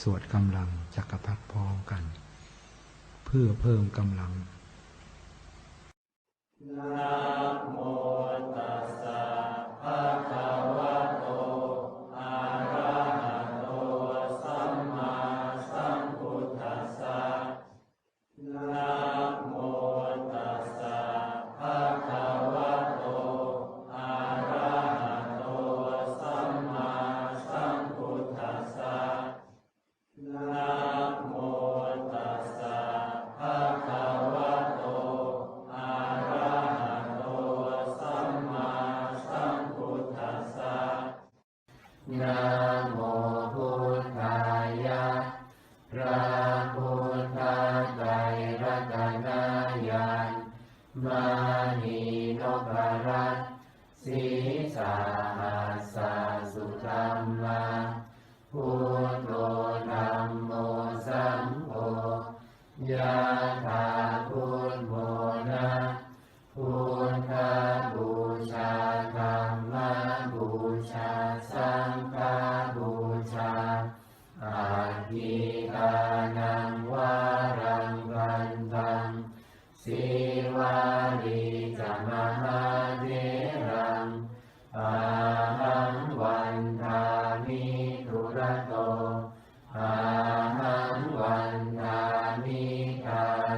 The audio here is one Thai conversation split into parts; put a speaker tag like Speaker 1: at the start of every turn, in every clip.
Speaker 1: สวดกำลังจักรพรรดิพร้อมกัน เพื่อเพิ่มกำลัง
Speaker 2: นะโม พุทธไตรรันายานมานีนพรัตสีสา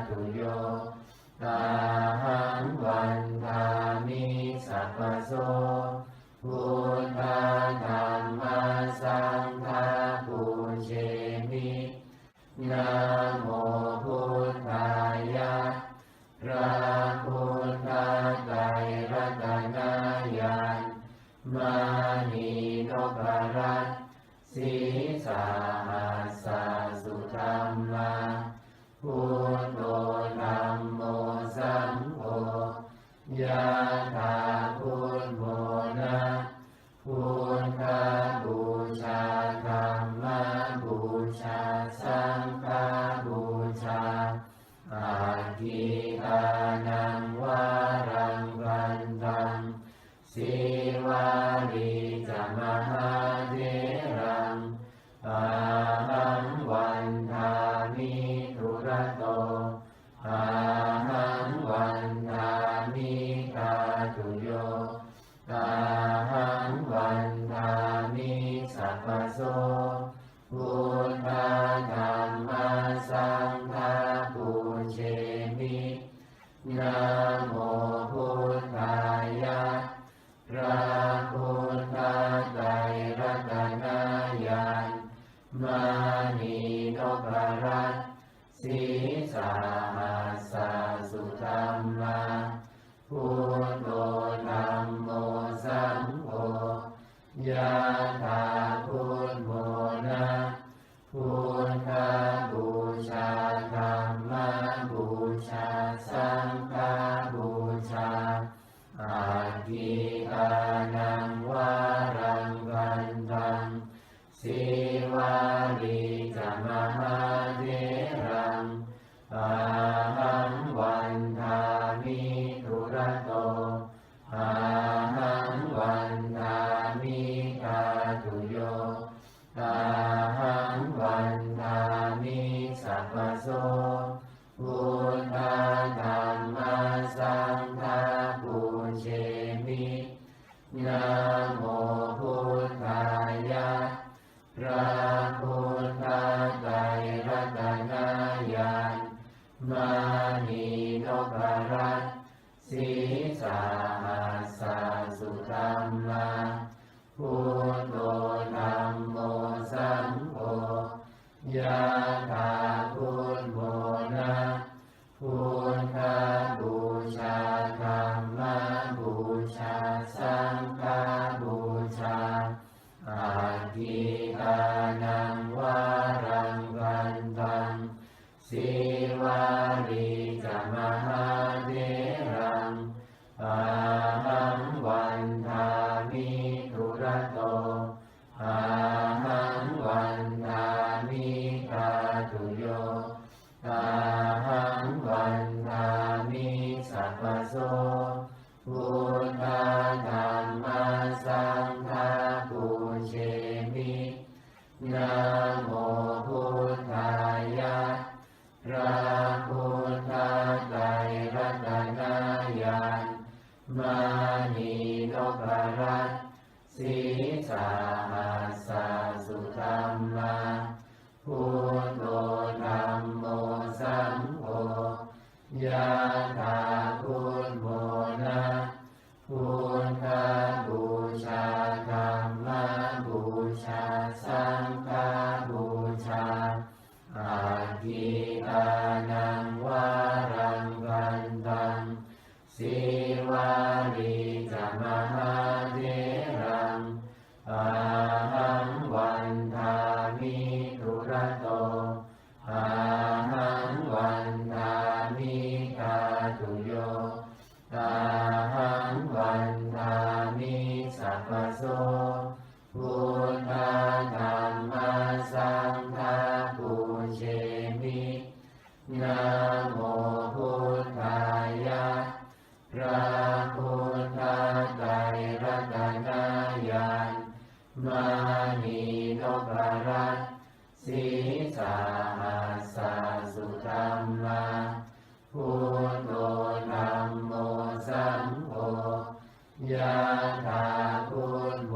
Speaker 2: ตุโยตาหังวันทามิสัพพโสพุทธาธรรมสังฆาปูเชมินาโมพุทธายะพระพุทธไตรรัตนายานมานีนพรัตสี พุทธธรรมสังฆปุเชมินะมพุทธายะระพุทธไรรัตนายานมานีนพรัสีสาหัสสุธรรมาพุ มินาโมพุทธายะพระ ระโตอะ ชา สังฆบูชาอาทิตานังวารังบันตังสิวาลีจมหาเทรังอาหังวันทามิทุระโตอาหังวันทามิกาตุโยตา สีสาหาสสุธรรมาพุทโธธรรมโมสังโฆยะถาพุทโม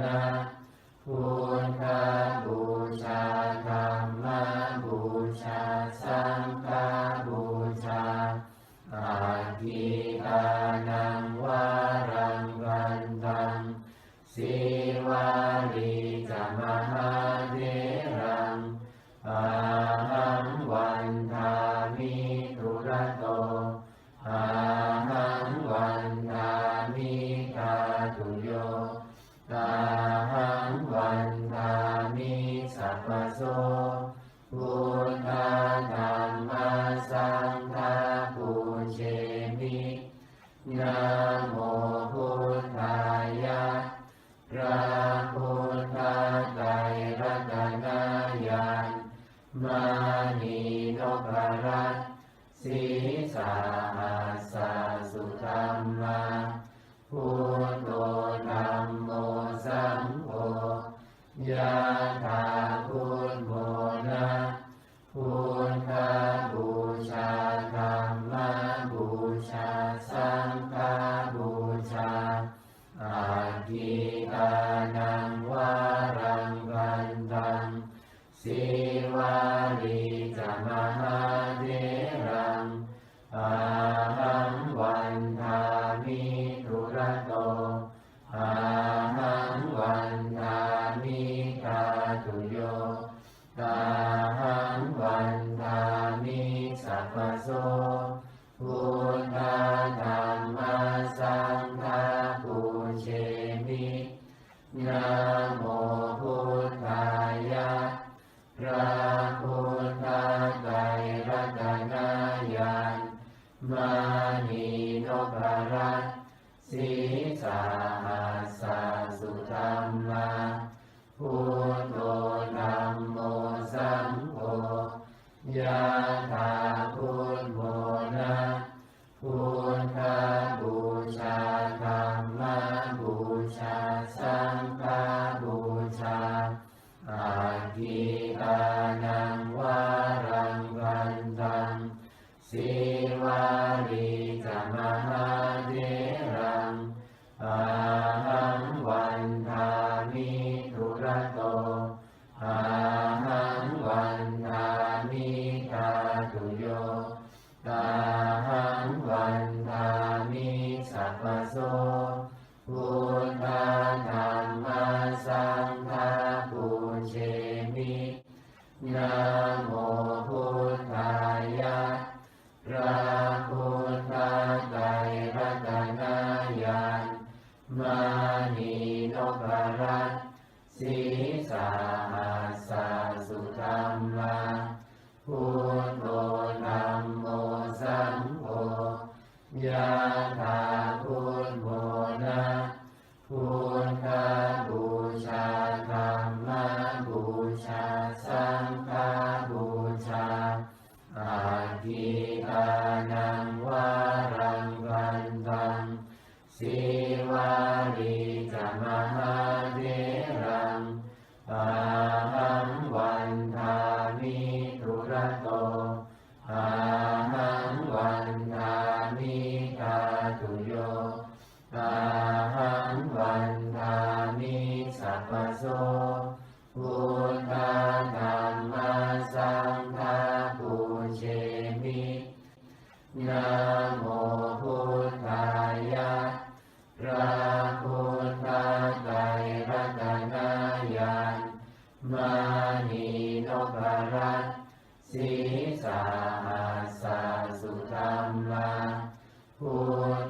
Speaker 2: นะพุทธบูชาธรรมบูชาสังฆบูชาอาทิตานังวา นิรังอาหังวันทามิทุระโตอาหังวันทามิกาตุโยตาหังวันทามิสัพพโสพุทธาธรรมสังฆาปุเชมินะโม I. สังฆบูชาอาทิตานังวารังวันตังสิวาริจมหาเทรังปาหังวันทามิตุระโตอาหังวันทามิกาตุโยอา สีสาหัสสุธรรมาพุท